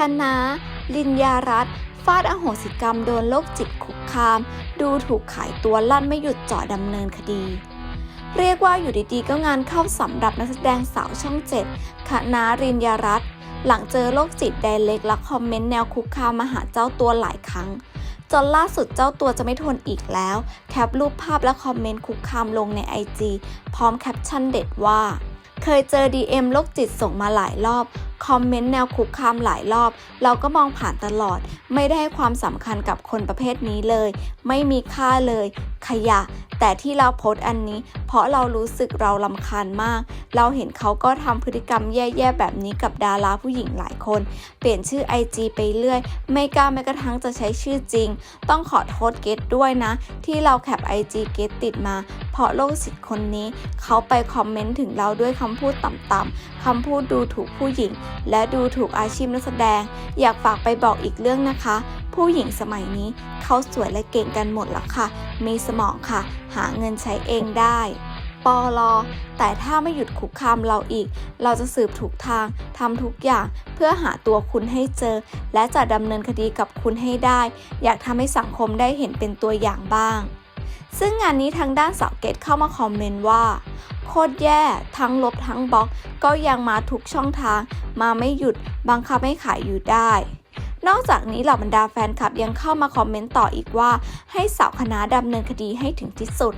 คณะ ลินยารัตฟาดอโหสิกรรมโดนโรคจิตคุกคาม ดูถูกขายตัวลั่นไม่หยุดเจาะดำเนินคดี เรียกว่าอยู่ดีๆ ก็งานเข้าสำหรับนักแสดงสาวช่องเจ็ดคณะรินยารัตหลังเจอโรคจิตไดเล็กและคอมเมนต์แนวคุกคามมาหาเจ้าตัวหลายครั้ง จนล่าสุดเจ้าตัวจะไม่ทนอีกแล้ว แคปรูปภาพและคอมเมนต์คุกคามลงใน IG พร้อมแคปชั่นเด็ดว่า เคยเจอ DM โรคจิตส่งมาหลายรอบ คอมเมนต์แนวคุกคามหลายรอบ เราก็มองผ่านตลอด ไม่ได้ให้ความสำคัญกับคนประเภทนี้เลย ไม่มีค่าเลย ขยะ แต่ที่เราโพสต์อันนี้ เพราะเรารู้สึกเราลำคาญมาก เราเห็นเขาก็ทำพฤติกรรมแย่ๆแบบนี้กับดาราผู้หญิงหลายคน เปลี่ยนชื่อ IG ไปเรื่อย ไม่กล้าแม้กระทั่งจะใช้ชื่อจริง ต้องขอโทษเกตด้วยนะ ที่เราแคป IG เกตติดมา เพราะโลกสิทธิ์คนนี้ เขาไปคอมเมนต์ถึงเราด้วยคำพูดต่ำๆคำพูดดูถูกผู้หญิง และดูถูกอาชีพนักแสดง อยากฝากไปบอกอีกเรื่องนะคะ ผู้หญิงสมัยนี้ เขาสวยและเก่งกันหมดแล้วค่ะ มีสมองค่ะ หาเงินใช้เองได้ปอลอแต่ถ้าไม่หยุดคุกคามเราอีก เราจะสืบถูกทางทำทุกอย่างเพื่อหาตัวคุณให้เจอ และจะดำเนินคดีกับคุณให้ได้ อยากทำให้สังคมได้เห็นเป็นตัวอย่างบ้าง ซึ่งงานนี้ทางด้านสาวเกตเข้ามาคอมเมนต์ว่า โคตรแย่ทั้งลบทั้งบล็อก ก็ยังมาทุกช่องทาง มาไม่หยุดบังคับให้ขายอยู่ได้ นอกจากนี้เหล่าบรรดาแฟนคลับยังเข้ามาคอมเมนต์ต่ออีกว่า ให้สาวคณะดำเนินคดีให้ถึงที่สุด